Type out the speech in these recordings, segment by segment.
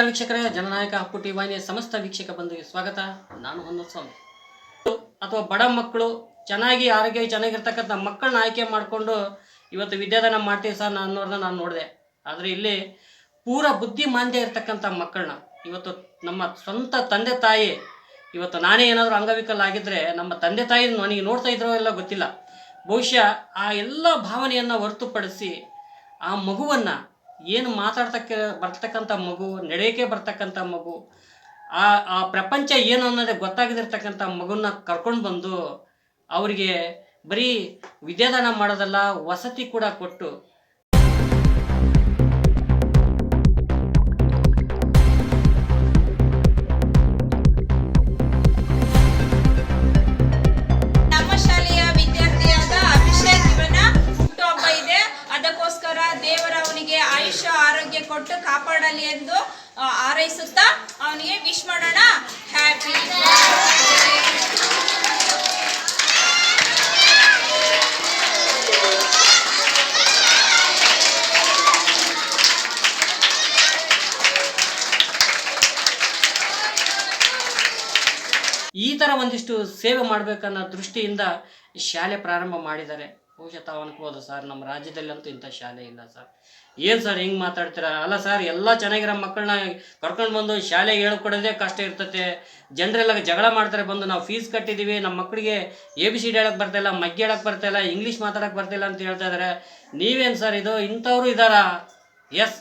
ನಮಸ್ಕಾರ ವೀಕ್ಷಕರೇ, ಜನನಾಯಕ ಹಕ್ಕು ಟಿ ವಾಹಿನಿಯ ಸಮಸ್ತ ವೀಕ್ಷಕ ಬಂಧುಗೆ ಸ್ವಾಗತ. ನಾನು ಹೊನ್ನಸ್ವಾಮಿ. ಅಥವಾ ಬಡ ಮಕ್ಕಳು ಚೆನ್ನಾಗಿ ಆರೋಗ್ಯ, ಚೆನ್ನಾಗಿರ್ತಕ್ಕಂಥ ಮಕ್ಕಳನ್ನ ಆಯ್ಕೆ ಮಾಡಿಕೊಂಡು ಇವತ್ತು ವಿದ್ಯಾದಾನ ಮಾಡ್ತೀವಿ ಸರ್ ಅನ್ನೋದನ್ನ ನಾನು ನೋಡಿದೆ. ಆದರೆ ಇಲ್ಲಿ ಪೂರ ಬುದ್ಧಿಮಾಂದ್ಯ ಇರ್ತಕ್ಕಂಥ ಮಕ್ಕಳನ್ನ ಇವತ್ತು ನಮ್ಮ ಸ್ವಂತ ತಂದೆ ತಾಯಿ, ಇವತ್ತು ನಾನೇ ಏನಾದರೂ ಅಂಗವಿಕಲ ಆಗಿದ್ದರೆ ನಮ್ಮ ತಂದೆ ತಾಯಿ ನನಗೆ ನೋಡ್ತಾ ಇದ್ರೋ ಎಲ್ಲ ಗೊತ್ತಿಲ್ಲ. ಬಹುಶಃ ಆ ಎಲ್ಲ ಭಾವನೆಯನ್ನು ಹೊರತುಪಡಿಸಿ ಆ ಮಗುವನ್ನು ಏನು ಮಾತಾಡ್ತಕ್ಕ, ಬರ್ತಕ್ಕಂಥ ಮಗು, ನಡೆಯಕ್ಕೆ ಬರ್ತಕ್ಕಂಥ ಮಗು, ಆ ಆ ಪ್ರಪಂಚ ಏನು ಅನ್ನೋದೇ ಗೊತ್ತಾಗದಿರ್ತಕ್ಕಂಥ ಮಗುನ ಕರ್ಕೊಂಡು ಬಂದು ಅವರಿಗೆ ಬರೀ ವಿದ್ಯಾದಾನ ಮಾಡೋದಲ್ಲ, ವಸತಿ ಕೂಡ ಕೊಟ್ಟು ಕೊಟ್ಟು ಕಾಪಾಡಲಿ ಎಂದು ಹಾರೈಸುತ್ತಾ ಅವನಿಗೆ ವಿಶ್ ಮಾಡೋಣ. ಹ್ಯಾಪಿ ಈ ಥರ ಒಂದಿಷ್ಟು ಸೇವೆ ಮಾಡಬೇಕನ್ನೋ ದೃಷ್ಟಿಯಿಂದ ಶಾಲೆ ಪ್ರಾರಂಭ ಮಾಡಿದ್ದಾರೆ. ಬಹುಶಃ ತಾವು ಸರ್, ನಮ್ಮ ರಾಜ್ಯದಲ್ಲಂತೂ ಇಂಥ ಶಾಲೆ ಇಲ್ಲ ಸರ್. ಏನು ಸರ್ ಹಿಂಗೆ ಮಾತಾಡ್ತೀರಾ? ಅಲ್ಲ ಸರ್, ಎಲ್ಲ ಚೆನ್ನಾಗಿರೋ ಮಕ್ಕಳನ್ನ ಕರ್ಕೊಂಡು ಬಂದು ಶಾಲೆಗೆ ಹೇಳ್ಕೊಡೋದೇ ಕಷ್ಟ ಇರ್ತತೆ. ಜನರೆಲ್ಲ ಜಗಳ ಮಾಡ್ತಾರೆ, ಬಂದು ನಾವು ಫೀಸ್ ಕಟ್ಟಿದ್ದೀವಿ ನಮ್ಮ ಮಕ್ಕಳಿಗೆ ಎ ಬಿ ಸಿ ಡಿ ಹೇಳಕ್ಕೆ ಬರ್ತಾಯಿಲ್ಲ ಮಗ್ಗಿ ಹೇಳಕ್ಕೆ ಬರ್ತಾಯಿಲ್ಲ ಇಂಗ್ಲೀಷ್ ಮಾತಾಡಕ್ಕೆ ಬರ್ತಾಯಿಲ್ಲ ಅಂತ ಹೇಳ್ತಾ ಇದ್ದಾರೆ ನೀವೇನು ಸರ್ ಇದು? ಇಂಥವ್ರು ಇದ್ದಾರಾ ಎಸ್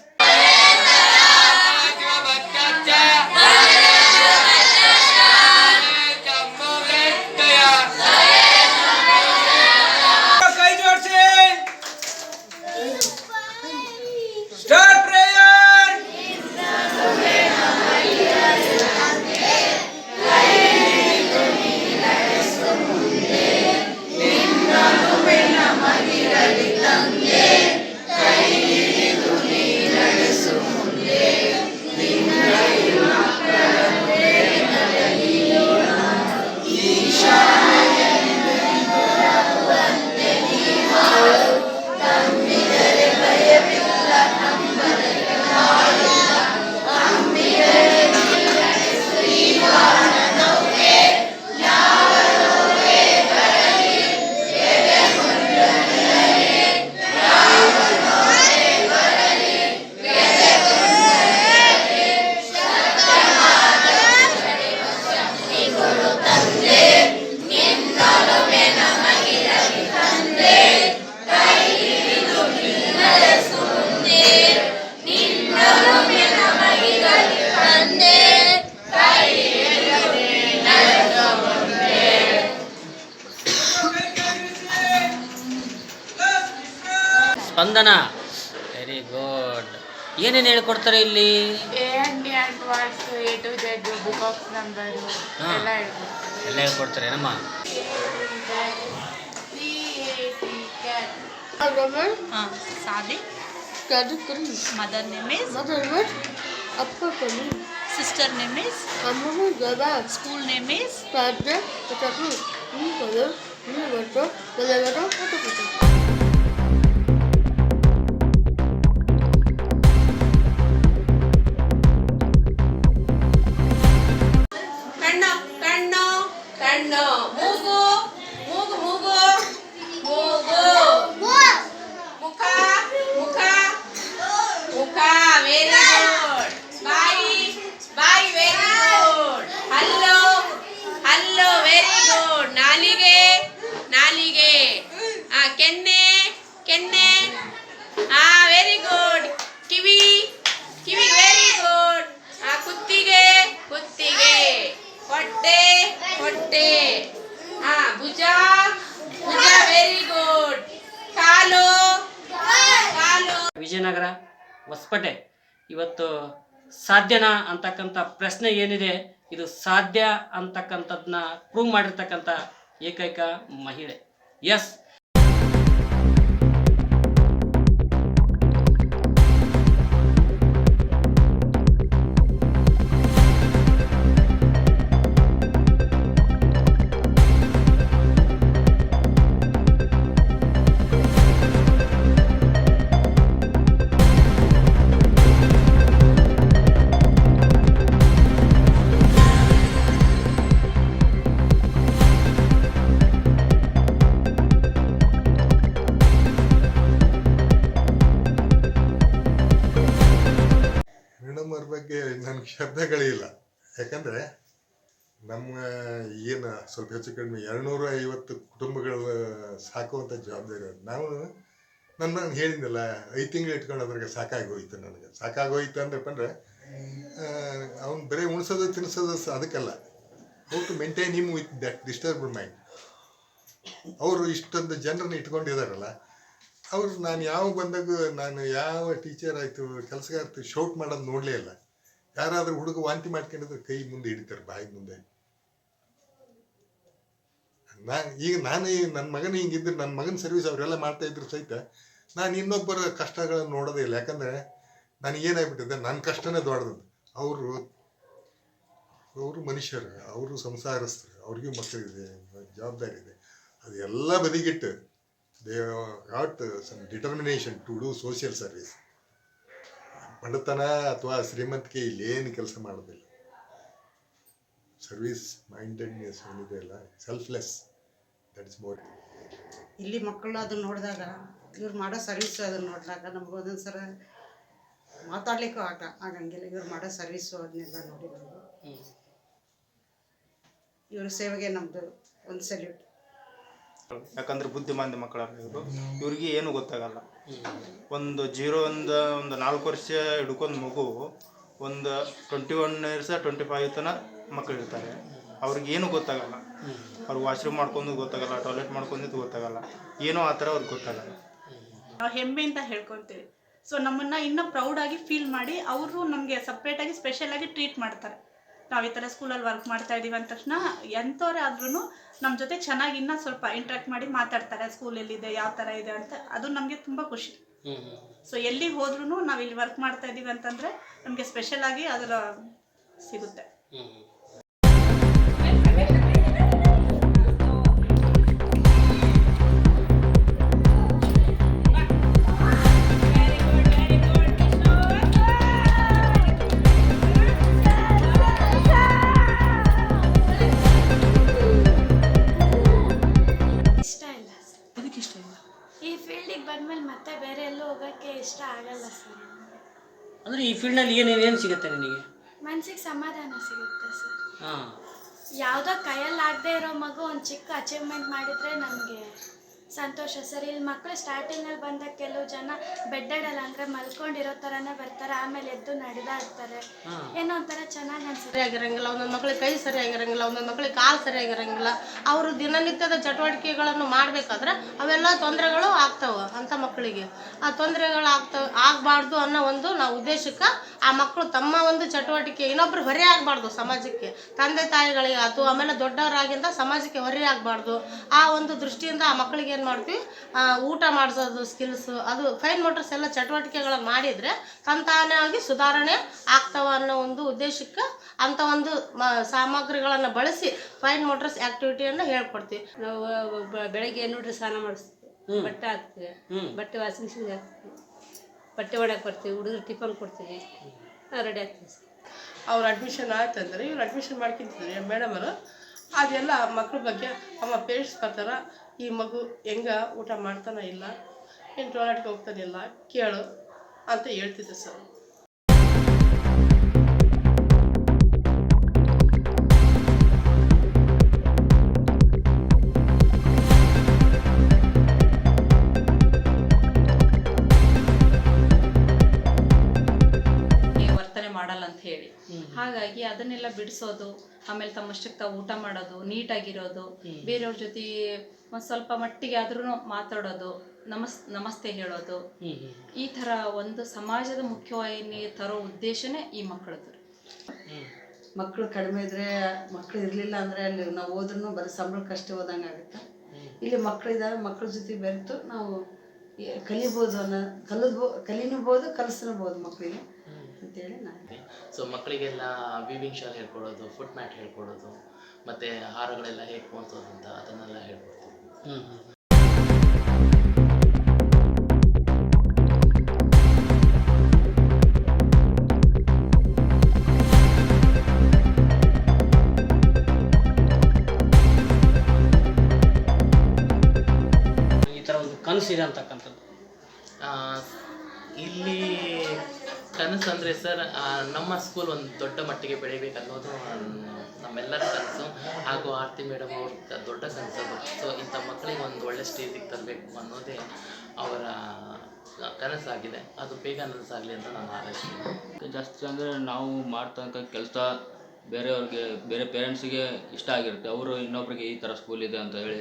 ಸ್ಪಂದನ ವೆರಿ ಗುಡ್ ಏನೇನು ಹೇಳ್ಕೊಡ್ತಾರೆ ಇಲ್ಲಿ? A and D and words name to Z book of number ಹಾ. ಎಲ್ಲ ಹೇಳ್ಬೋದು ವಿದ್ಯಾನಗರ ಹೊಸಪೇಟೆ. ಇವತ್ತು ಸಾಧ್ಯನಾ ಅಂತಕ್ಕಂಥ ಪ್ರಶ್ನೆ ಏನಿದೆ, ಇದು ಸಾಧ್ಯ ಅಂತಕ್ಕಂಥದ್ದನ್ನ ಪ್ರೂವ್ ಮಾಡಿರ್ತಕ್ಕಂಥ ಏಕೈಕ ಮಹಿಳೆ. ಎಸ್ ಯಾಕಂದರೆ ನಮ್ಮ ಏನು ಸ್ವಲ್ಪ ಹೆಚ್ಚು ಕಡಿಮೆ ಎರಡುನೂರ ಐವತ್ತು ಕುಟುಂಬಗಳ ಸಾಕುವಂಥ ಜವಾಬ್ದಾರಿ. ನಾವು ನನ್ನ ನಾನು ಹೇಳಿದ್ನಲ್ಲ, ಐದು ತಿಂಗಳು ಇಟ್ಕೊಂಡು ಅದ್ರಾಗ ಸಾಕಾಗಿ ಹೋಯ್ತು ನನಗೆ. ಸಾಕಾಗಿ ಹೋಯ್ತು ಅಂದ್ರಪ್ಪ ಅಂದ್ರೆ ಅವ್ನು ಬರೀ ಉಣಿಸೋದು ತಿನ್ನಿಸೋದು ಅದಕ್ಕಲ್ಲ. How to maintain him with that disturb mind ಅವರು ಇಷ್ಟೊಂದು ಜನರನ್ನ ಇಟ್ಕೊಂಡಿದಾರಲ್ಲ, ಅವ್ರು ನಾನು ಯಾವ ಬಂದಾಗ ನಾನು ಯಾವ ಟೀಚರ್ ಆಯಿತು, ಕೆಲಸಗಾರ್ತು ಶೌಟ್ ಮಾಡೋದು ನೋಡಲೇ ಇಲ್ಲ. ಯಾರಾದರೂ ಹುಡುಗ ವಾಂತಿ ಮಾಡ್ಕೊಂಡಿದ್ರೆ ಕೈ ಮುಂದೆ ಹಿಡಿತಾರೆ, ಬಾಯಿ ಮುಂದೆ. ನಾನು ಈಗ ನಾನು ನನ್ನ ಮಗನ ಹಿಂಗಿದ್ರೆ ನನ್ನ ಮಗನ ಸರ್ವಿಸ್ ಅವರೆಲ್ಲ ಮಾಡ್ತಾ ಇದ್ರು ಸಹಿತ ನಾನು ಇನ್ನೊಬ್ಬರ ಕಷ್ಟಗಳನ್ನು ನೋಡೋದೇ ಇಲ್ಲ. ಯಾಕಂದರೆ ನನಗೇನಾಗ್ಬಿಟ್ಟಿದೆ ನನ್ನ ಕಷ್ಟನೇ ದೊಡ್ಡದು. ಅವರು ಅವರು ಮನುಷ್ಯರು, ಅವರು ಸಂಸಾರಸ್ಥರು, ಅವ್ರಿಗೂ ಮಕ್ಕಳಿದೆ, ಜವಾಬ್ದಾರಿ ಇದೆ. ಅದೆಲ್ಲ ಬದಿಗಿಟ್ಟು, they, got some determination to do social service. ಬಡತನ ಅಥವಾ ಶ್ರೀಮಂತಿಕೆ ಇಲ್ಲಿ ಏನು ಕೆಲಸ ಮಾಡೋದಿಲ್ಲ. ಸರ್ವಿಸ್ ಮೈಂಡೆಡ್ನೆಸ್ ಏನಿದೆ ಅಲ್ಲ ಸೆಲ್ಫ್ಲೆಸ್ ದಟ್ ಇಸ್ ಮೋರ್ ಇಲ್ಲಿ ಮಕ್ಕಳು ಅದನ್ನ ನೋಡಿದಾಗ ಇವ್ರು ಮಾಡೋ ಸರ್ವಿಸ್ ಅದನ್ನ ನೋಡಿದಾಗ ನಮ್ಗೆ ಒಂದೊಂದು ಸಲ ಮಾತಾಡ್ಲಿಕ್ಕೂ ಆಗ ಆಗಂಗಿಲ್ಲ. ಇವ್ರು ಮಾಡೋ ಸರ್ವಿಸು ಅದನ್ನೆಲ್ಲ ನೋಡಿ ನಮಗೆ. ಇವ್ರ ಸೇವೆಗೆ ನಮ್ಮದು ಒಂದು ಸಲ್ಯೂಟ್ ಯಾಕಂದ್ರೆ ಬುದ್ಧಿಮಾಂದ್ಯ ಮಕ್ಕಳ ಇವರು ಇವ್ರಿಗೆ ಏನು ಗೊತ್ತಾಗಲ್ಲ. ಒಂದು ಜೀರೋ ಒಂದು ಒಂದು ನಾಲ್ಕು ವರ್ಷ ಹಿಡ್ಕೊಂಡು ಮಗು ಒಂದು twenty one years twenty five ತನ ಮಕ್ಕಳು ಇರ್ತಾರೆ ಅವ್ರಿಗೆ ಏನು ಗೊತ್ತಾಗಲ್ಲ. ಅವ್ರಿಗೆ ವಾಶ್ರೂಮ್ ಮಾಡ್ಕೊಂಡು ಗೊತ್ತಾಗಲ್ಲ ಟಾಯ್ಲೆಟ್ ಮಾಡ್ಕೊಂಡಿದ್ದು ಗೊತ್ತಾಗಲ್ಲ. ಏನೋ ಆ ಥರ ಅವ್ರಿಗೆ ಗೊತ್ತಾಗಲ್ಲ. ನಾವು ಹೆಮ್ಮೆ ಅಂತ ಹೇಳ್ಕೊತೀವಿ. ಸೊ ನಮ್ಮನ್ನ ಇನ್ನೂ ಪ್ರೌಡಾಗಿ ಫೀಲ್ ಮಾಡಿ, ಅವರು ನಮಗೆ ಸಪ್ರೇಟಾಗಿ ಸ್ಪೆಷಲಾಗಿ ಟ್ರೀಟ್ ಮಾಡ್ತಾರೆ. ನಾವು ಈ ಥರ ಸ್ಕೂಲಲ್ಲಿ ವರ್ಕ್ ಮಾಡ್ತಾ ಇದ್ದೀವಿ ಅಂದ ತಕ್ಷಣ ಎಂಥವ್ರೇ ಆದ್ರೂ ನಮ್ಮ ಜೊತೆ ಚೆನ್ನಾಗಿ ಇನ್ನೂ ಸ್ವಲ್ಪ ಇಂಟ್ರಾಕ್ಟ್ ಮಾಡಿ ಮಾತಾಡ್ತಾರೆ ಸ್ಕೂಲ್ ಎಲ್ಲಿದೆ ಯಾವ ಥರ ಇದೆ ಅಂತ. ಅದು ನಮಗೆ ತುಂಬ ಖುಷಿ. ಸೊ ಎಲ್ಲಿಗೆ ಹೋದ್ರೂ ನಾವು ಇಲ್ಲಿ ವರ್ಕ್ ಮಾಡ್ತಾ ಇದ್ದೀವಿ ಅಂತಂದರೆ ನಮಗೆ ಸ್ಪೆಷಲಾಗಿ ಅದರ ಸಿಗುತ್ತೆ. ಬಂದ್ಮೇಲೆ ಮತ್ತೆ ಬೇರೆ ಎಲ್ಲೂ ಹೋಗೋಕ್ಕೆ ಇಷ್ಟ ಆಗಲ್ಲ ಸರ್. ಅಂದರೆ ಈ ಫೀಲ್ಡ್ನಲ್ಲಿ ಏನೇನು ಏನು ಸಿಗುತ್ತೆ ನಿಮಗೆ ಮನ್ಸಿಗೆ ಸಮಾಧಾನ ಸಿಗುತ್ತೆ ಸರ್. ಹಾಂ. ಯಾವುದೋ ಕೈಯಲ್ಲಿ ಆಗದೆ ಇರೋ ಮಗು ಒಂದು ಚಿಕ್ಕ ಅಚೀವ್ಮೆಂಟ್ ಮಾಡಿದರೆ ನನಗೆ ಸಂತೋಷ. ಸರ್ ಇಲ್ಲಿ ಮಕ್ಕಳು ಸ್ಟಾರ್ಟಿಂಗಲ್ಲಿ ಬಂದಾಗ ಕೆಲವು ಜನ ಬೆಡ್ಡಡಲ್ಲ ಅಂದರೆ ಮಲ್ಕೊಂಡಿರೋ ಥರನೇ ಬರ್ತಾರೆ ಆಮೇಲೆ ಎದ್ದು ನಡೆದಾಡ್ತಾರೆ ಏನೋ ಒಂಥರ ಚೆನ್ನಾಗಿ ಅನ್ಸುತ್ತೆ. ಸರಿಯಾಗಿರಂಗಿಲ್ಲ ಒಂದೊಂದು ಮಕ್ಳಿಗೆ ಕೈ ಸರಿಯಾಗಿರಂಗಿಲ್ಲ ಒಂದೊಂದು ಮಕ್ಳಿಗೆ ಕಾಲು ಸರಿಯಾಗಿರಂಗಿಲ್ಲ ಅವರು ದಿನನಿತ್ಯದ ಚಟುವಟಿಕೆಗಳನ್ನು ಮಾಡಬೇಕಾದ್ರೆ ಅವೆಲ್ಲ ತೊಂದರೆಗಳು ಆಗ್ತವೆ ಅಂಥ ಮಕ್ಕಳಿಗೆ ಆ ತೊಂದರೆಗಳು ಆಗ್ತವೆ ಆಗಬಾರ್ದು ಅನ್ನೋ ಒಂದು ನಾವು ಉದ್ದೇಶಕ್ಕೆ ಆ ಮಕ್ಕಳು ತಮ್ಮ ಒಂದು ಚಟುವಟಿಕೆ ಇನ್ನೊಬ್ರು ಹೊರೆ ಆಗಬಾರ್ದು ಸಮಾಜಕ್ಕೆ. ತಂದೆ ತಾಯಿಗಳಿಗೆ ಆಯ್ತು ಆಮೇಲೆ ದೊಡ್ಡವರಾಗಿಂದ ಸಮಾಜಕ್ಕೆ ಹೊರೆ ಆಗಬಾರ್ದು. ಆ ಒಂದು ದೃಷ್ಟಿಯಿಂದ ಆ ಮಕ್ಕಳಿಗೆ ಏನು ಮಾಡ್ತೀವಿ? ಊಟ ಮಾಡಿಸೋದು ಸ್ಕಿಲ್ಸು ಅದು ಫೈನ್ ಮೋಟರ್ಸ್ ಎಲ್ಲ ಚಟುವಟಿಕೆಗಳನ್ನು ಮಾಡಿದರೆ ತಂತಾನಾಗಿ ಸುಧಾರಣೆ ಆಗ್ತಾವ ಅನ್ನೋ ಒಂದು ಉದ್ದೇಶಕ್ಕೆ ಅಂಥ ಒಂದು ಮ ಸಾಮಗ್ರಿಗಳನ್ನು ಬಳಸಿ ಫೈನ್ ಮೋಟರ್ಸ್ ಆ್ಯಕ್ಟಿವಿಟಿಯನ್ನು ಹೇಳ್ಕೊಡ್ತೀವಿ. ನಾವು ಬೆಳಗ್ಗೆ ನೋಡ್ರಿ ಸ್ನಾನ ಮಾಡಿಸ್ತೀವಿ. ಬಟ್ಟೆ ಹಾಕ್ತೀವಿ. ಬಟ್ಟೆ ವಾಷಿಂಗ್ ಮಿಷಿನ್ ಹಾಕ್ತೀವಿ. ಬಟ್ಟೆ ಒಣಗಿ ಬರ್ತೀವಿ ಹುಡುಗರು ಟಿಫನ್ ಕೊಡ್ತೀವಿ. ರೆಡಿ ಆಗ್ತೀವಿ. ಅವ್ರು ಅವ್ರ ಅಡ್ಮಿಷನ್ ಆಯ್ತಂದ್ರೆ ಇವ್ರು ಅಡ್ಮಿಷನ್ ಮಾಡ್ಕೊಂತಿದ್ರು. ಮೇಡಮರು ಅದೆಲ್ಲ ಮಕ್ಳ ಬಗ್ಗೆ ಅಮ್ಮ ಪೇರೆಂಟ್ಸ್ ಬರ್ತಾರ ಈ ಮಗು ಹೆಂಗ ಊಟ ಮಾಡ್ತಾನ ಇಲ್ಲ ಏನು ಟಾಯ್ಲೆಟ್ಗೆ ಹೋಗ್ತಾನಿಲ್ಲ ಕೇಳು ಅಂತ ಹೇಳ್ತಿದ್ದೆ ಸರ್. ವರ್ತನೆ ಮಾಡಲ್ಲ ಅಂತ ಹೇಳಿ. ಹಾಗಾಗಿ ಅದನ್ನೆಲ್ಲ ಬಿಡಿಸೋದು ಆಮೇಲೆ ತಮ್ಮಷ್ಟಕ್ಕೆ ತಾವು ಊಟ ಮಾಡೋದು ನೀಟಾಗಿರೋದು ಬೇರೆಯವ್ರ ಜೊತೆ ಒಂದು ಸ್ವಲ್ಪ ಮಟ್ಟಿಗೆ ಆದ್ರೂ ಮಾತಾಡೋದು ನಮಸ್ ನಮಸ್ತೆ ಹೇಳೋದು. ಈ ಥರ ಒಂದು ಸಮಾಜದ ಮುಖ್ಯವಾಹಿನಿ ತರೋ ಉದ್ದೇಶನೇ ಈ ಮಕ್ಕಳದ್ದು. ಮಕ್ಕಳು ಕಡಿಮೆ ಇದ್ರೆ ಮಕ್ಕಳು ಇರಲಿಲ್ಲ ಅಂದರೆ ಅಲ್ಲಿ ನಾವು ಹೋದ್ರೂ ಬರೀ ಕಷ್ಟ ಹೋದಂಗೆ ಆಗುತ್ತೆ. ಇಲ್ಲಿ ಮಕ್ಕಳು ಮಕ್ಕಳ ಜೊತೆ ಬೆರೆತು ನಾವು ಕಲಿಬಹುದು ಕಲಿಬೋದು ಅನ್ನೋ ಕಲಿದ್ಬೋ ಕಲಿನೂಬೋದು ಕಲಿಸ್ಬೋದು ಮಕ್ಕಳಿಗೆ ಅಂತೇಳಿ ನಾನು. ಸೊ ಮಕ್ಕಳಿಗೆಲ್ಲ ವಿವಿಂಗ್ ಶಾಲ್ ಹೇಳ್ಕೊಡೋದು ಫುಟ್ ಮ್ಯಾಟ್ ಹೇಳ್ಕೊಡೋದು ಮತ್ತು ಹಾರಗಳೆಲ್ಲ ಹೇಗೆ ಪೋಣಿಸೋದು ಅಂತ ಅದನ್ನೆಲ್ಲ ಹೇಳ್ಕೊಡ್ತೀವಿ ಈ ಥರ ಒಂದು ಕನಸಿದೆ ಅಂತಕ್ಕಂಥದ್ದು. ಇಲ್ಲಿ ಕನಸು ಅಂದರೆ ಸರ್ ನಮ್ಮ ಸ್ಕೂಲ್ ಒಂದು ದೊಡ್ಡ ಮಟ್ಟಿಗೆ ಬೆಳಿಬೇಕು ಅನ್ನೋದು ನಮ್ಮೆಲ್ಲರ ಕನಸು. ಹಾಗೂ ಆರತಿ ಮೇಡಮ್ ಅವ್ರ ದೊಡ್ಡ ಕನಸು ಸೊ ಇಂಥ ಮಕ್ಕಳಿಗೆ ಒಂದು ಒಳ್ಳೆ ಸ್ಟೇಜಿಗೆ ತರಬೇಕು ಅನ್ನೋದೇ ಅವರ ಕನಸಾಗಿದೆ. ಅದು ಬೇಗ ನನಸಾಗಲಿ ಅಂತ ನಾನು ಆರೈಸ್ತೀನಿ. ಜಾಸ್ತಿ ಅಂದರೆ ನಾವು ಮಾಡ್ತಕ್ಕ ಕೆಲಸ ಬೇರೆಯವ್ರಿಗೆ ಬೇರೆ ಪೇರೆಂಟ್ಸಿಗೆ ಇಷ್ಟ ಆಗಿರುತ್ತೆ. ಅವರು ಇನ್ನೊಬ್ರಿಗೆ ಈ ಥರ ಸ್ಕೂಲ್ ಇದೆ ಅಂತ ಹೇಳಿ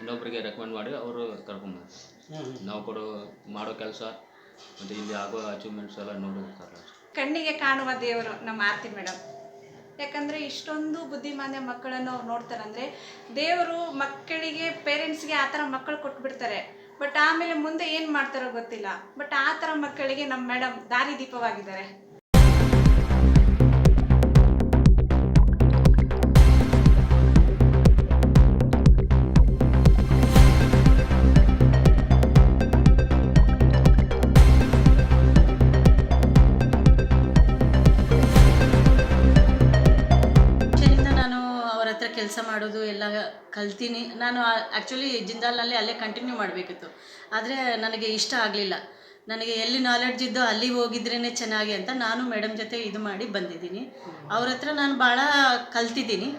ಇನ್ನೊಬ್ರಿಗೆ ರೆಕಮೆಂಡ್ ಮಾಡಿ ಅವರು ಕರ್ಕೊಂಡ್ಬರ್ತಾರೆ ನಾವು ಕೊಡೋ ಮಾಡೋ ಕೆಲಸ ಮತ್ತು ಇಲ್ಲಿ ಆಗೋ ಅಚೀವ್ಮೆಂಟ್ಸ್ ಎಲ್ಲ ನೋಡಿರ್ತಾರೆ ಕಣ್ಣಿಗೆ ಕಾಣುವ ದೇವರು ನಮ್ಮ ಆರತಿ ಮೇಡಮ್ ಯಾಕಂದ್ರೆ ಇಷ್ಟೊಂದು ಬುದ್ಧಿಮಾನ್ಯ ಮಕ್ಕಳನ್ನು ಅವ್ರು ನೋಡ್ತಾರಂದರೆ ದೇವರು ಮಕ್ಕಳಿಗೆ ಪೇರೆಂಟ್ಸ್ಗೆ ಆ ಥರ ಮಕ್ಕಳು ಕೊಟ್ಬಿಡ್ತಾರೆ. ಬಟ್ ಆಮೇಲೆ ಮುಂದೆ ಏನು ಮಾಡ್ತಾರೋ ಗೊತ್ತಿಲ್ಲ. ಬಟ್ ಆ ಥರ ಮಕ್ಕಳಿಗೆ ನಮ್ಮ ಮೇಡಮ್ ದಾರಿದೀಪವಾಗಿದ್ದಾರೆ ಕಲ್ತೀನಿ. ನಾನು ಆ್ಯಕ್ಚುಲಿ ಜಿಂದಾಲ್ನಲ್ಲಿ ಅಲ್ಲೇ ಕಂಟಿನ್ಯೂ ಮಾಡಬೇಕಿತ್ತು. ಆದರೆ ನನಗೆ ಇಷ್ಟ ಆಗಲಿಲ್ಲ. ನನಗೆ ಎಲ್ಲಿ ನಾಲೆಡ್ಜ್ ಇದ್ದೋ ಅಲ್ಲಿ ಹೋಗಿದ್ರೇ ಚೆನ್ನಾಗಿ ಅಂತ ನಾನು ಮೇಡಮ್ ಜೊತೆ ಇದು ಮಾಡಿ ಬಂದಿದ್ದೀನಿ. ಅವ್ರ ಹತ್ರ ನಾನು ಭಾಳ ಕಲ್ತಿದ್ದೀನಿ.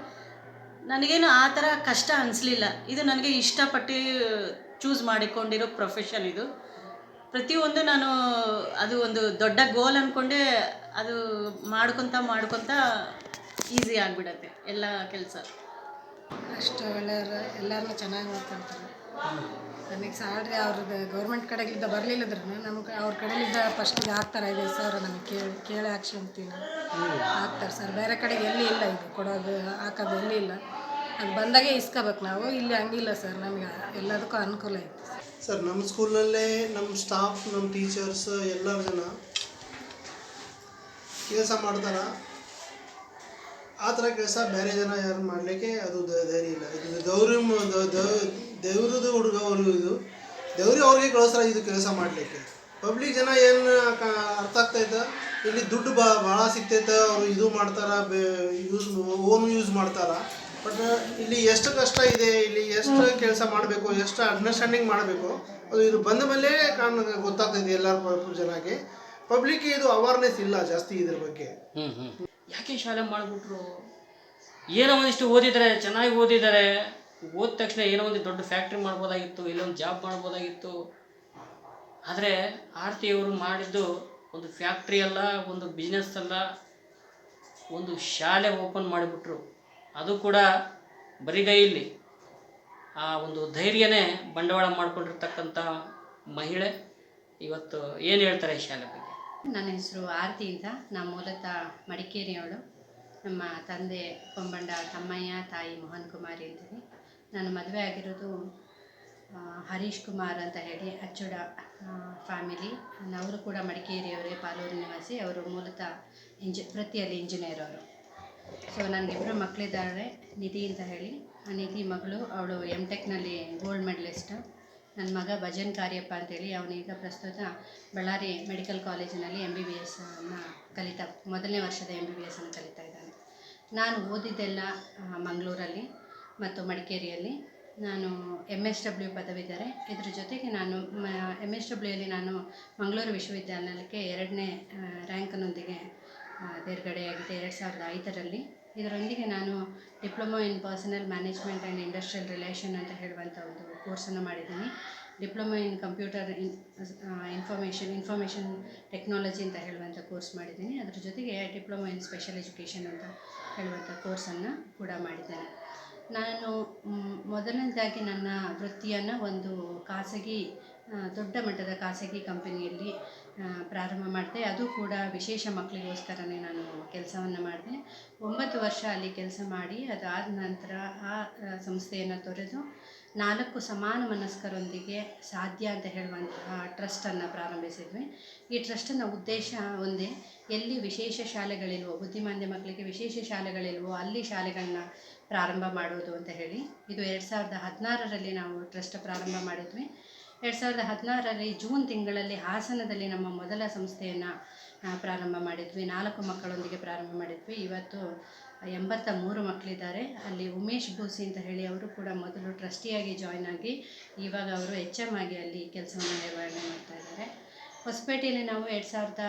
ನನಗೇನು ಆ ಥರ ಕಷ್ಟ ಅನಿಸ್ಲಿಲ್ಲ. ಇದು ನನಗೆ ಇಷ್ಟಪಟ್ಟು ಚೂಸ್ ಮಾಡಿಕೊಂಡಿರೋ ಪ್ರೊಫೆಷನ್ ಇದು. ಪ್ರತಿಯೊಂದು ನಾನು ಅದು ಒಂದು ದೊಡ್ಡ ಗೋಲ್ ಅಂದ್ಕೊಂಡೆ ಅದು ಮಾಡ್ಕೊತ ಮಾಡ್ಕೊತ ಈಸಿ ಆಗಿಬಿಡತ್ತೆ. ಎಲ್ಲ ಕೆಲಸ. ಅಷ್ಟು ಒಳ್ಳೆಯವರು ಎಲ್ಲರನ್ನೂ ಚೆನ್ನಾಗಿ ನೋಡ್ಕೊಳ್ತಾರೆ ನನಗೆ ಸ್ಯಾಲ್ರಿ ಅವ್ರದ್ದು ಗೌರ್ಮೆಂಟ್ ಕಡೆಗಿದ್ದ ಬರಲಿಲ್ಲದ್ರೂ ನಮ್ಗೆ ಅವ್ರ ಕಡೆಯಿಂದ ಫಸ್ಟಿಗೆ ಹಾಕ್ತಾರೆ ಐದೈದು ಸಾವಿರ ನಮಗೆ ಕೇಳಿ ಕೇಳಿ ಹಾಕ್ಸ್ಕೊಂತೀನಿ ಹಾಕ್ತಾರೆ ಸರ್ ಬೇರೆ ಕಡೆ ಎಲ್ಲಿ ಇಲ್ಲ ಇದು, ಕೊಡೋದು, ಹಾಕೋದು ಎಲ್ಲಿ ಇಲ್ಲ. ಅದು ಬಂದಾಗೆ ಇಸ್ಕೋಬೇಕು ನಾವು. ಇಲ್ಲಿ ಹಂಗಿಲ್ಲ ಸರ್ ನಮಗೆ ಎಲ್ಲದಕ್ಕೂ ಅನುಕೂಲ ಐತೆ ಸರ್ ನಮ್ಮ ಸ್ಕೂಲಲ್ಲೇ ನಮ್ಮ ಸ್ಟಾಫ್ ನಮ್ಮ ಟೀಚರ್ಸ್ ಎಲ್ಲ ಜನ ಕೆಲಸ ಮಾಡ್ತಾರೆ. ಆ ಥರ ಕೆಲಸ ಬೇರೆ ಜನ ಯಾರು ಮಾಡಲಿಕ್ಕೆ ಅದು ಧೈರ್ಯ ಇಲ್ಲ. ಇದು ಗೌರಿ ದೇವ್ರದ್ದು ಹುಡುಗ ಅವರು ಇದು. ದೇವ್ರಿ ಅವ್ರಿಗೆ ಕಳಿಸ್ತಾರೆ ಇದು ಕೆಲಸ ಮಾಡಲಿಕ್ಕೆ. ಪಬ್ಲಿಕ್ ಜನ ಏನು ಅರ್ಥ ಆಗ್ತೈತೆ ಇಲ್ಲಿ ದುಡ್ಡು ಬಾ ಭಾಳ ಸಿಗ್ತೈತೆ ಅವರು ಇದು ಮಾಡ್ತಾರೆ ಬೇ ಯೂಸ್ ಓನ್ ಯೂಸ್ ಮಾಡ್ತಾರ. ಬಟ್ ಇಲ್ಲಿ ಎಷ್ಟು ಕಷ್ಟ ಇದೆ ಇಲ್ಲಿ ಎಷ್ಟು ಕೆಲಸ ಮಾಡಬೇಕು ಎಷ್ಟು ಅಂಡರ್ಸ್ಟ್ಯಾಂಡಿಂಗ್ ಮಾಡಬೇಕು ಅದು ಇದು ಬಂದ ಮೇಲೆ ಕಾಣ ಗೊತ್ತಾಗ್ತೈತೆ ಎಲ್ಲರ ಜನಕ್ಕೆ. ಪಬ್ಲಿಕ್ ಇದು ಅವೇರ್ನೆಸ್ ಇಲ್ಲ ಜಾಸ್ತಿ ಇದ್ರ ಬಗ್ಗೆ. ಯಾಕೆ ಶಾಲೆ ಮಾಡಿಬಿಟ್ರು? ಏನೋ ಒಂದಿಷ್ಟು ಓದಿದ್ದಾರೆ ಚೆನ್ನಾಗಿ ಓದಿದ್ದಾರೆ ಓದಿದ ತಕ್ಷಣ ಏನೋ ಒಂದು ದೊಡ್ಡ ಫ್ಯಾಕ್ಟ್ರಿ ಮಾಡ್ಬೋದಾಗಿತ್ತು ಇಲ್ಲೊಂದು ಜಾಬ್ ಮಾಡ್ಬೋದಾಗಿತ್ತು. ಆದರೆ ಆರತಿಯವರು ಮಾಡಿದ್ದು ಒಂದು ಫ್ಯಾಕ್ಟ್ರಿ ಅಲ್ಲ, ಒಂದು ಬಿಸ್ನೆಸ್ ಅಲ್ಲ, ಒಂದು ಶಾಲೆ ಓಪನ್ ಮಾಡಿಬಿಟ್ರು. ಅದು ಕೂಡ ಬರಿಗೈಯಲ್ಲಿ ಆ ಒಂದು ಧೈರ್ಯನೇ ಬಂಡವಾಳ ಮಾಡಿಕೊಂಡಿರ್ತಕ್ಕಂಥ ಮಹಿಳೆ ಇವತ್ತು ಏನು ಹೇಳ್ತಾರೆ ಈ ಶಾಲೆ ಬಗ್ಗೆ ನನ್ನ ಹೆಸರು ಆರತಿ ಅಂತ. ನಾನು ಮೂಲತಃ ಮಡಿಕೇರಿಯವಳು. ನಮ್ಮ ತಂದೆ ಕೊಂಬಂಡ ತಮ್ಮಯ್ಯ, ತಾಯಿ ಮೋಹನ್ ಕುಮಾರಿ ಅಂತೀನಿ ನಾನು ಮದುವೆ ಆಗಿರೋದು ಹರೀಶ್ ಕುಮಾರ್ ಅಂತ ಹೇಳಿ, ಅಚ್ಚುಡ ಫ್ಯಾಮಿಲಿ ಅವರು ಕೂಡ ಮಡಿಕೇರಿಯವರೇ, ಪಾಲೂರು ನಿವಾಸಿ. ಅವರು ಮೂಲತಃ ಇಂಜಿ, ವೃತ್ತಿಯಲ್ಲಿ ಇಂಜಿನಿಯರ್ ಅವರು. ಸೊ ನನಗಿಬ್ಬರು ಮಕ್ಕಳಿದ್ದಾರೆ ನಿಧಿ ಅಂತ ಹೇಳಿ. ಆ ನಿಧಿ ಮಗಳು, ಅವಳು ಎಂ ಟೆಕ್ನಲ್ಲಿ ಗೋಲ್ಡ್ ಮೆಡಲಿಸ್ಟ್ ನನ್ನ ಮಗ ಭಜನ್ ಕಾರ್ಯಪ್ಪ ಅಂತೇಳಿ, ಅವನೀಗ ಪ್ರಸ್ತುತ ಬಳ್ಳಾರಿ ಮೆಡಿಕಲ್ ಕಾಲೇಜಿನಲ್ಲಿ ಎಂ ಬಿ ಬಿ ಎಸ್ ಅನ್ನು ಕಲಿತಾ, ಮೊದಲನೇ ವರ್ಷದ ಎಂ ಬಿ ಬಿ ಎಸ್ ಅನ್ನು ಕಲಿತಾ ಇದ್ದಾನೆ. ನಾನು ಓದಿದ್ದೆಲ್ಲ ಮಂಗಳೂರಲ್ಲಿ ಮತ್ತು ಮಡಿಕೇರಿಯಲ್ಲಿ. ನಾನು ಎಂ ಎಸ್ ಡಬ್ಲ್ಯೂ ಪದವಿದ್ದಾರೆ ಇದ್ರ ಜೊತೆಗೆ ನಾನು ಎಂ ಎಸ್ ಡಬ್ಲ್ಯೂಯಲ್ಲಿ ನಾನು ಮಂಗಳೂರು ವಿಶ್ವವಿದ್ಯಾಲಯಕ್ಕೆ ಎರಡನೇ ರ್ಯಾಂಕ್ನೊಂದಿಗೆ ತೇರ್ಗಡೆಯಾಗಿದೆ ಎರಡು ಸಾವಿರದ ಐದರಲ್ಲಿ. ಇದರೊಂದಿಗೆ ನಾನು diploma in personnel management and industrial relation ಅಂತ ಹೇಳುವಂಥ ಒಂದು ಕೋರ್ಸನ್ನು ಮಾಡಿದ್ದೀನಿ. Diploma in computer in information information technology ಅಂತ ಹೇಳುವಂಥ ಕೋರ್ಸ್ ಮಾಡಿದ್ದೀನಿ. ಅದ್ರ ಜೊತೆಗೆ ಡಿಪ್ಲೊಮಾ ಇನ್ ಸ್ಪೆಷಲ್ ಎಜುಕೇಷನ್ ಅಂತ ಹೇಳುವಂಥ ಕೋರ್ಸನ್ನು ಕೂಡ ಮಾಡಿದ್ದೇನೆ. ನಾನು ಮೊದಲನೇದಾಗಿ ನನ್ನ ವೃತ್ತಿಯನ್ನು ಒಂದು ಖಾಸಗಿ ದೊಡ್ಡ ಮಟ್ಟದ ಖಾಸಗಿ ಕಂಪನಿಯಲ್ಲಿ ಪ್ರಾರಂಭ ಮಾಡಿದೆ. ಅದು ಕೂಡ ವಿಶೇಷ ಮಕ್ಕಳಿಗೋಸ್ಕರನೇ ನಾನು ಕೆಲಸವನ್ನು ಮಾಡಿದೆ. ಒಂಬತ್ತು ವರ್ಷ ಅಲ್ಲಿ ಕೆಲಸ ಮಾಡಿ ಅದಾದ ನಂತರ ಆ, ಸಂಸ್ಥೆಯನ್ನು ತೊರೆದು ನಾಲ್ಕು ಸಮಾನ ಮನಸ್ಕರೊಂದಿಗೆ ಸಾಧ್ಯ ಅಂತ ಹೇಳುವಂತಹ ಟ್ರಸ್ಟನ್ನು ಪ್ರಾರಂಭಿಸಿದ್ವಿ. ಈ ಟ್ರಸ್ಟನ್ನು ಉದ್ದೇಶ ಒಂದೇ, ಎಲ್ಲಿ ವಿಶೇಷ ಶಾಲೆಗಳಿಲ್ವೋ, ಬುದ್ಧಿಮಾಂದ್ಯ ಮಕ್ಕಳಿಗೆ ವಿಶೇಷ ಶಾಲೆಗಳಿಲ್ವೋ, ಅಲ್ಲಿ ಶಾಲೆಗಳನ್ನ ಪ್ರಾರಂಭ ಮಾಡೋದು ಅಂತ ಹೇಳಿ, ಇದು ಎರಡು ಸಾವಿರದ ಹದಿನಾರರಲ್ಲಿ ನಾವು ಟ್ರಸ್ಟ್ ಪ್ರಾರಂಭ ಮಾಡಿದ್ವಿ. ಎರಡು ಸಾವಿರದ ಹದಿನಾರರಲ್ಲಿ ಜೂನ್ ತಿಂಗಳಲ್ಲಿ ಹಾಸನದಲ್ಲಿ ನಮ್ಮ ಮೊದಲ ಸಂಸ್ಥೆಯನ್ನು ಪ್ರಾರಂಭ ಮಾಡಿದ್ವಿ. ನಾಲ್ಕು ಮಕ್ಕಳೊಂದಿಗೆ ಪ್ರಾರಂಭ ಮಾಡಿದ್ವಿ. ಇವತ್ತು ಎಂಬತ್ತ ಮೂರು ಮಕ್ಕಳಿದ್ದಾರೆ. ಅಲ್ಲಿ ಉಮೇಶ್ ಭೂಸಿ ಅಂತ ಹೇಳಿ ಅವರು ಕೂಡ ಮೊದಲು ಟ್ರಸ್ಟಿಯಾಗಿ ಜಾಯ್ನ್ ಆಗಿ ಇವಾಗ ಅವರು ಎಚ್ ಎಂ ಆಗಿ ಅಲ್ಲಿ ಕೆಲಸವನ್ನು ನಿರ್ವಹಣೆ ಮಾಡ್ತಾ ಇದ್ದಾರೆ. ಹೊಸಪೇಟೆಯಲ್ಲಿ ನಾವು ಎರಡು ಸಾವಿರದ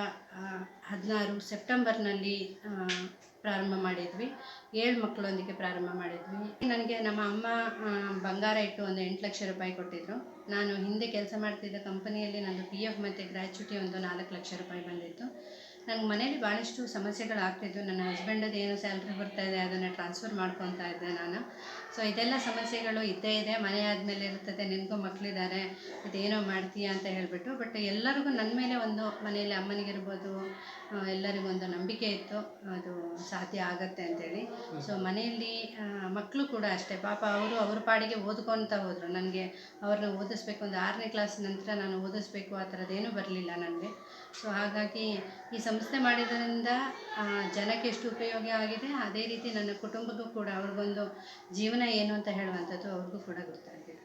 ಹದಿನಾರು ಸೆಪ್ಟೆಂಬರ್ನಲ್ಲಿ ಪ್ರಾರಂಭ ಮಾಡಿದ್ವಿ. ಏಳು ಮಕ್ಕಳೊಂದಿಗೆ ಪ್ರಾರಂಭ ಮಾಡಿದ್ವಿ. ನನಗೆ ನಮ್ಮ ಅಮ್ಮ ಬಂಗಾರ ಇಟ್ಟು ಒಂದು ಎಂಟು ಲಕ್ಷ ರೂಪಾಯಿ ಕೊಟ್ಟಿದ್ದರು ನಾನು ಹಿಂದೆ ಕೆಲಸ ಮಾಡ್ತಿದ್ದ ಕಂಪನಿಯಲ್ಲಿ ನನ್ನದು ಪಿ ಎಫ್ ಮತ್ತು ಗ್ರ್ಯಾಚ್ಯುಟಿ ಒಂದು ನಾಲ್ಕು ಲಕ್ಷ ರೂಪಾಯಿ ಬಂದಿತ್ತು. ನನಗೆ ಮನೇಲಿ ಭಾಳಷ್ಟು ಸಮಸ್ಯೆಗಳಾಗ್ತಿದ್ವು. ನನ್ನ ಹಸ್ಬೆಂಡದ್ದು ಏನು ಸ್ಯಾಲ್ರಿ ಬರ್ತಾ ಇದೆ, ಅದನ್ನು ಟ್ರಾನ್ಸ್ಫರ್ ಮಾಡ್ಕೊತಾ ಇದ್ದೆ ನಾನು. ಸೊ ಇದೆಲ್ಲ ಸಮಸ್ಯೆಗಳು ಇದ್ದೇ ಇದೆ. ಮನೆ ಆದಮೇಲೆ ಇರ್ತದೆ, ನಿನಗೂ ಮಕ್ಕಳಿದ್ದಾರೆ ಇದೇನೋ ಮಾಡ್ತೀಯ ಅಂತ ಹೇಳಿಬಿಟ್ಟು. ಬಟ್ ಎಲ್ಲರಿಗೂ ನನ್ನ ಮೇಲೆ ಒಂದು ಮನೆಯಲ್ಲಿ ಅಮ್ಮನಿಗಿರ್ಬೋದು ಎಲ್ಲರಿಗೂ ಒಂದು ನಂಬಿಕೆ ಇತ್ತು. ಅದು ಸಾಧ್ಯ ಆಗತ್ತೆ ಅಂತೇಳಿ. ಸೊ ಮನೆಯಲ್ಲಿ ಮಕ್ಕಳು ಕೂಡ ಅಷ್ಟೇ. ಪಾಪ ಅವರು ಅವ್ರ ಪಾಡಿಗೆ ಓದ್ಕೊತಾ ಹೋದರು. ನನಗೆ ಅವ್ರನ್ನ ಓದಿಸ್ಬೇಕು. ಒಂದು ಆರನೇ ಕ್ಲಾಸ್ ನಂತರ ನಾನು ಓದಿಸ್ಬೇಕು. ಆ ಥರದ್ದೇನೂ ಬರಲಿಲ್ಲ ನನಗೆ. ಸೊ ಹಾಗಾಗಿ ಈ ಸಂಸ್ಥೆ ಮಾಡಿದ್ದರಿಂದ ಜನಕ್ಕೆ ಎಷ್ಟು ಉಪಯೋಗ ಆಗಿದೆ, ಅದೇ ರೀತಿ ನನ್ನ ಕುಟುಂಬಕ್ಕೂ ಕೂಡ ಅವ್ರಿಗೊಂದು ಜೀವನ ಏನು ಅಂತ ಹೇಳುವಂಥದ್ದು ಅವ್ರಿಗೂ ಕೂಡ ಗೊತ್ತಾಗಿದೆ.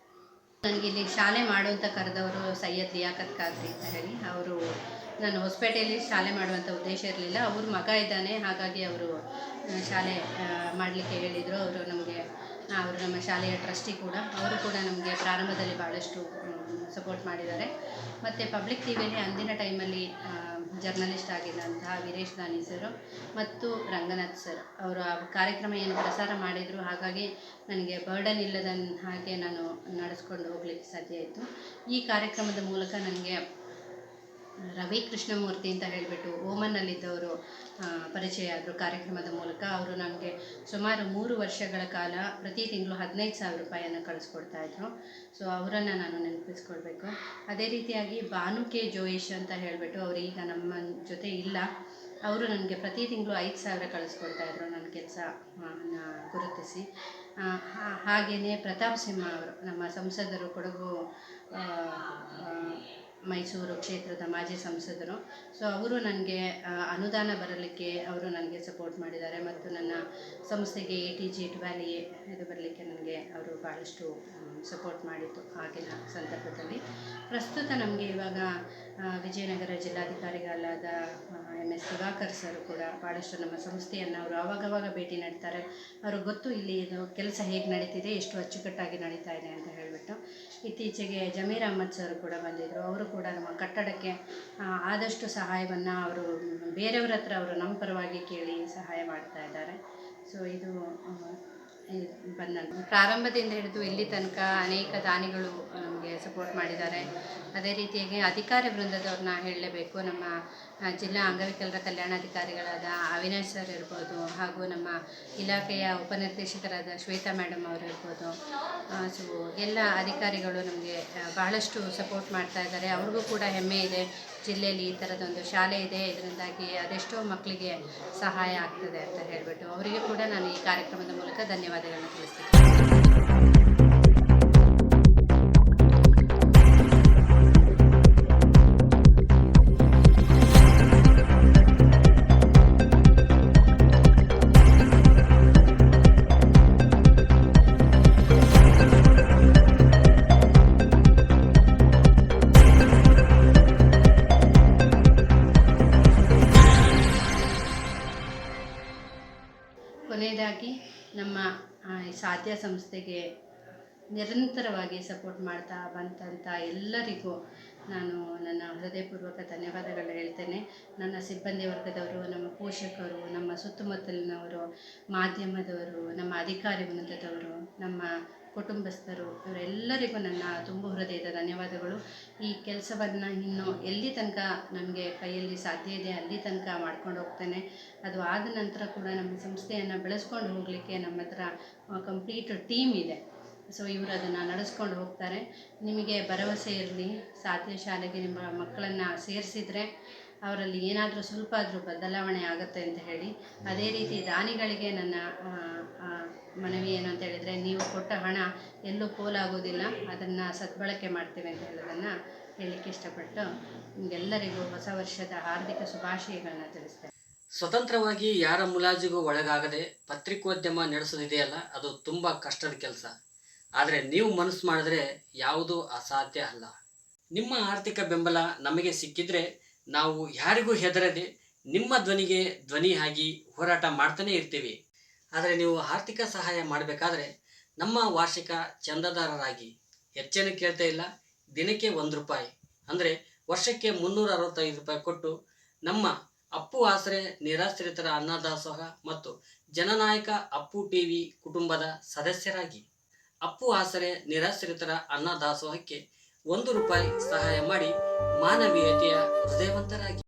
ನನಗೆ ಇಲ್ಲಿ ಶಾಲೆ ಮಾಡುವಂಥ ಕರೆದವರು ಸೈಯದ್ ಲಿಯಾಕತ್ ಖಾದ್ರಿ ಅಂತ ಹೇಳಿ. ಅವರು ನಾನು ಹೊಸಪೇಟೆಯಲ್ಲಿ ಶಾಲೆ ಮಾಡುವಂಥ ಉದ್ದೇಶ ಇರಲಿಲ್ಲ. ಅವ್ರ ಮಗ ಇದ್ದಾನೆ. ಹಾಗಾಗಿ ಅವರು ಶಾಲೆ ಮಾಡಲಿಕ್ಕೆ ಹೇಳಿದರು. ಅವರು ನಮಗೆ ಅವರು ನಮ್ಮ ಶಾಲೆಯ ಟ್ರಸ್ಟಿ ಕೂಡ. ಅವರು ಕೂಡ ನಮಗೆ ಪ್ರಾರಂಭದಲ್ಲಿ ಭಾಳಷ್ಟು ಸಪೋರ್ಟ್ ಮಾಡಿದ್ದಾರೆ. ಮತ್ತು ಪಬ್ಲಿಕ್ ಟಿ ವಿಯಲ್ಲಿ ಅಂದಿನ ಟೈಮಲ್ಲಿ ಜರ್ನಲಿಸ್ಟ್ ಆಗಿದ್ದಂತಹ ವೀರೇಶ್ ದಾನಿ ಸರ್ ಮತ್ತು ರಂಗನಾಥ್ ಸರ್ ಅವರು ಆ ಕಾರ್ಯಕ್ರಮ ಏನು ಪ್ರಸಾರ ಮಾಡಿದರು. ಹಾಗಾಗಿ ನನಗೆ ಬರ್ಡನ್ ಇಲ್ಲದ ಹಾಗೆ ನಾನು ನಡೆಸ್ಕೊಂಡು ಹೋಗ್ಲಿಕ್ಕೆ ಸಾಧ್ಯ ಆಯಿತು. ಈ ಕಾರ್ಯಕ್ರಮದ ಮೂಲಕ ನನಗೆ ರವಿ ಕೃಷ್ಣಮೂರ್ತಿ ಅಂತ ಹೇಳಿಬಿಟ್ಟು ಓಮನ್ನಲ್ಲಿದ್ದವರು ಪರಿಚಯ ಆದರು ಕಾರ್ಯಕ್ರಮದ ಮೂಲಕ. ಅವರು ನನಗೆ ಸುಮಾರು ಮೂರು ವರ್ಷಗಳ ಕಾಲ ಪ್ರತಿ ತಿಂಗಳು ಹದಿನೈದು ಸಾವಿರ ರೂಪಾಯಿಯನ್ನು ಕಳಿಸ್ಕೊಡ್ತಾ ಇದ್ರು. ಸೊ ಅವರನ್ನು ನಾನು ನೆನಪಿಸ್ಕೊಳ್ಬೇಕು. ಅದೇ ರೀತಿಯಾಗಿ ಭಾನು ಕೆ ಜೋಯಿಶ್ ಅಂತ ಹೇಳಿಬಿಟ್ಟು ಅವರು ಈಗ ನಮ್ಮ ಜೊತೆ ಇಲ್ಲ. ಅವರು ನನಗೆ ಪ್ರತಿ ತಿಂಗಳು ಐದು ಸಾವಿರ ಕಳಿಸ್ಕೊಡ್ತಾ ಇದ್ರು ನನ್ನ ಕೆಲಸ ಗುರುತಿಸಿ. ಹಾಗೆಯೇ ಪ್ರತಾಪ್ ಸಿಂಹ ಅವರು, ನಮ್ಮ ಸಂಸದರು, ಕೊಡಗು ಮೈಸೂರು ಕ್ಷೇತ್ರದ ಮಾಜಿ ಸಂಸದರು. ಸೊ ಅವರು ನನಗೆ ಅನುದಾನ ಬರಲಿಕ್ಕೆ ಅವರು ನನಗೆ ಸಪೋರ್ಟ್ ಮಾಡಿದ್ದಾರೆ ಮತ್ತು ನನ್ನ ಸಂಸ್ಥೆಗೆ ಎ ಟಿ ಜಿ ವ್ಯಾಲಿ ಇದು ಬರಲಿಕ್ಕೆ ನನಗೆ ಅವರು ಭಾಳಷ್ಟು ಸಪೋರ್ಟ್ ಮಾಡಿತ್ತು ಆಗಿನ ಸಂದರ್ಭದಲ್ಲಿ. ಪ್ರಸ್ತುತ ನಮಗೆ ಇವಾಗ ವಿಜಯನಗರ ಜಿಲ್ಲಾಧಿಕಾರಿಗಳಾದ ಎಂ ಎಸ್ ಸುಧಾಕರ್ ಸರ್ ಕೂಡ ಭಾಳಷ್ಟು ನಮ್ಮ ಸಂಸ್ಥೆಯನ್ನು ಅವರು ಆವಾಗವಾಗ ಭೇಟಿ ನೀಡ್ತಾರೆ. ಅವ್ರಿಗೆ ಗೊತ್ತು ಇಲ್ಲಿ ಇದು ಕೆಲಸ ಹೇಗೆ ನಡೀತಿದೆ, ಎಷ್ಟು ಅಚ್ಚುಕಟ್ಟಾಗಿ ನಡೀತಾ ಇದೆ ಅಂತ ಹೇಳಿಬಿಟ್ಟು. ಇತ್ತೀಚೆಗೆ ಜಮೀರ್ ಅಹಮದ್ ಸರ್ ಕೂಡ ಬಂದಿದ್ದರು ಅವರು ಕೂಡ ನಮ್ಮ ಕಟ್ಟಡಕ್ಕೆ ಆದಷ್ಟು ಸಹಾಯವನ್ನು ಅವರು ಬೇರೆಯವ್ರ ಹತ್ರ ಅವರು ನಮ್ಮ ಪರವಾಗಿ ಕೇಳಿ ಸಹಾಯ ಮಾಡ್ತಾ ಇದ್ದಾರೆ. ಸೊ ಇದು ಆ, ಇದು ಬಂದ ಪ್ರಾರಂಭದಿಂದ ಹಿಡಿದು ಇಲ್ಲಿ ತನಕ ಅನೇಕ ದಾನಿಗಳು ನಮಗೆ ಸಪೋರ್ಟ್ ಮಾಡಿದ್ದಾರೆ. ಅದೇ ರೀತಿಯಾಗಿ ಅಧಿಕಾರಿ ವೃಂದದವ್ರನ್ನ ಹೇಳಲೇಬೇಕು. ನಮ್ಮ ಜಿಲ್ಲಾ ಅಂಗವಿಕಲರ ಕಲ್ಯಾಣಾಧಿಕಾರಿಗಳಾದ ಅವಿನಾಶ್ ಸರ್ ಇರ್ಬೋದು ಹಾಗೂ ನಮ್ಮ ಇಲಾಖೆಯ ಉಪನಿರ್ದೇಶಕರಾದ ಶ್ವೇತಾ ಮೇಡಮ್ ಅವರು ಇರ್ಬೋದು. ಸೊ ಎಲ್ಲ ಅಧಿಕಾರಿಗಳು ನಮಗೆ ಬಹಳಷ್ಟು ಸಪೋರ್ಟ್ ಮಾಡ್ತಾ ಇದ್ದಾರೆ. ಅವ್ರಿಗೂ ಕೂಡ ಹೆಮ್ಮೆ ಇದೆ. ಜಿಲ್ಲೆಯಲ್ಲಿ ಈ ಥರದೊಂದು ಶಾಲೆ ಇದೆ. ಇದರಿಂದಾಗಿ ಅದೆಷ್ಟೋ ಮಕ್ಕಳಿಗೆ ಸಹಾಯ ಆಗ್ತದೆ ಅಂತ ಹೇಳಿಬಿಟ್ಟು ಅವರಿಗೆ ಕೂಡ ನಾನು ಈ ಕಾರ್ಯಕ್ರಮದ ಮೂಲಕ ಧನ್ಯವಾದಗಳನ್ನು ತಿಳಿಸ್ತೀನಿ. ಸಂಸ್ಥೆಗೆ ನಿರಂತರವಾಗಿ ಸಪೋರ್ಟ್ ಮಾಡ್ತಾ ಬಂದಂಥ ಎಲ್ಲರಿಗೂ ನಾನು ನನ್ನ ಹೃದಯಪೂರ್ವಕ ಧನ್ಯವಾದಗಳು ಹೇಳ್ತೇನೆ. ನನ್ನ ಸಿಬ್ಬಂದಿ ವರ್ಗದವರು, ನಮ್ಮ ಪೋಷಕರು, ನಮ್ಮ ಸುತ್ತಮುತ್ತಲಿನವರು, ಮಾಧ್ಯಮದವರು, ನಮ್ಮ ಅಧಿಕಾರಿ ವೃಂದದವರು, ನಮ್ಮ ಕುಟುಂಬಸ್ಥರು, ಇವರೆಲ್ಲರಿಗೂ ನನ್ನ ತುಂಬ ಹೃದಯದ ಧನ್ಯವಾದಗಳು. ಈ ಕೆಲಸವನ್ನು ಇನ್ನು ಎಲ್ಲಿ ತನಕ ನಮಗೆ ಕೈಯಲ್ಲಿ ಸಾಧ್ಯ ಇದೆ ಅಲ್ಲಿ ತನಕ ಮಾಡ್ಕೊಂಡು ಹೋಗ್ತೇನೆ. ಅದು ಆದ ನಂತರ ಕೂಡ ನಮ್ಮ ಸಂಸ್ಥೆಯನ್ನು ಬೆಳೆಸ್ಕೊಂಡು ಹೋಗಲಿಕ್ಕೆ ನಮ್ಮ ಹತ್ರ ಕಂಪ್ಲೀಟ್ ಟೀಮ್ ಇದೆ. ಸೊ ಇವರು ಅದನ್ನು ನಡೆಸ್ಕೊಂಡು ಹೋಗ್ತಾರೆ. ನಿಮಗೆ ಭರವಸೆ ಇರಲಿ. ಸಾಧ್ಯ ಶಾಲೆಗೆ ನಿಮ್ಮ ಮಕ್ಕಳನ್ನು ಸೇರಿಸಿದರೆ ಅವರಲ್ಲಿ ಏನಾದರೂ ಸ್ವಲ್ಪ ಆದರೂ ಬದಲಾವಣೆ ಆಗುತ್ತೆ ಅಂತ ಹೇಳಿ ಅದೇ ರೀತಿ ದಾನಿಗಳಿಗೆ ನನ್ನ ಮನವಿ ಏನು ಅಂತ ಹೇಳಿದರೆ ನೀವು ಕೊಟ್ಟ ಹಣ ಎಲ್ಲೂ ಪೋಲಾಗೋದಿಲ್ಲ, ಅದನ್ನು ಸದ್ಬಳಕೆ ಮಾಡ್ತೇವೆ ಅಂತ ಹೇಳೋದನ್ನು ಹೇಳಲಿಕ್ಕೆ ಇಷ್ಟಪಟ್ಟು ನಿಮಗೆಲ್ಲರಿಗೂ ಹೊಸ ವರ್ಷದ ಹಾರ್ದಿಕ ಶುಭಾಶಯಗಳನ್ನ ತಿಳಿಸ್ತೇನೆ. ಸ್ವತಂತ್ರವಾಗಿ ಯಾರ ಮುಲಾಜಿಗೂ ಒಳಗಾಗದೆ ಪತ್ರಿಕೋದ್ಯಮ ನಡೆಸೋದಿದೆಯಲ್ಲ ಅದು ತುಂಬ ಕಷ್ಟದ ಕೆಲಸ. ಆದರೆ ನೀವು ಮನಸ್ಸು ಮಾಡಿದ್ರೆ ಯಾವುದೂ ಅಸಾಧ್ಯ ಅಲ್ಲ. ನಿಮ್ಮ ಆರ್ಥಿಕ ಬೆಂಬಲ ನಮಗೆ ಸಿಕ್ಕಿದ್ರೆ ನಾವು ಯಾರಿಗೂ ಹೆದರದೆ ನಿಮ್ಮ ಧ್ವನಿಗೆ ಧ್ವನಿ ಆಗಿ ಹೋರಾಟ ಮಾಡ್ತಾನೆ ಇರ್ತೀವಿ. ಆದರೆ ನೀವು ಆರ್ಥಿಕ ಸಹಾಯ ಮಾಡಬೇಕಾದ್ರೆ ನಮ್ಮ ವಾರ್ಷಿಕ ಚಂದಾದಾರರಾಗಿ ಹೆಚ್ಚೇನು ಕೇಳ್ತಾ ಇಲ್ಲ. ದಿನಕ್ಕೆ ಒಂದು ರೂಪಾಯಿ, ಅಂದರೆ ವರ್ಷಕ್ಕೆ ಮುನ್ನೂರ ಅರವತ್ತೈದು ರೂಪಾಯಿ ಕೊಟ್ಟು ನಮ್ಮ ಅಪ್ಪು ಆಸರೆ, ನಿರಾಶ್ರಿತರ ಅನ್ನದಾಸೋಹ ಮತ್ತು ಜನನಾಯಕ ಅಪ್ಪು ಟಿವಿ ಕುಟುಂಬದ ಸದಸ್ಯರಾಗಿ, ಅಪ್ಪು ಆಸರೆ, ನಿರಾಶ್ರಿತರ ಅನ್ನದಾಸೋಹಕ್ಕೆ ಒಂದು ರೂಪಾಯಿ ಸಹಾಯ ಮಾಡಿ ಮಾನವೀಯತೆಯ ಹೃದಯವಂತರಾಗಿ.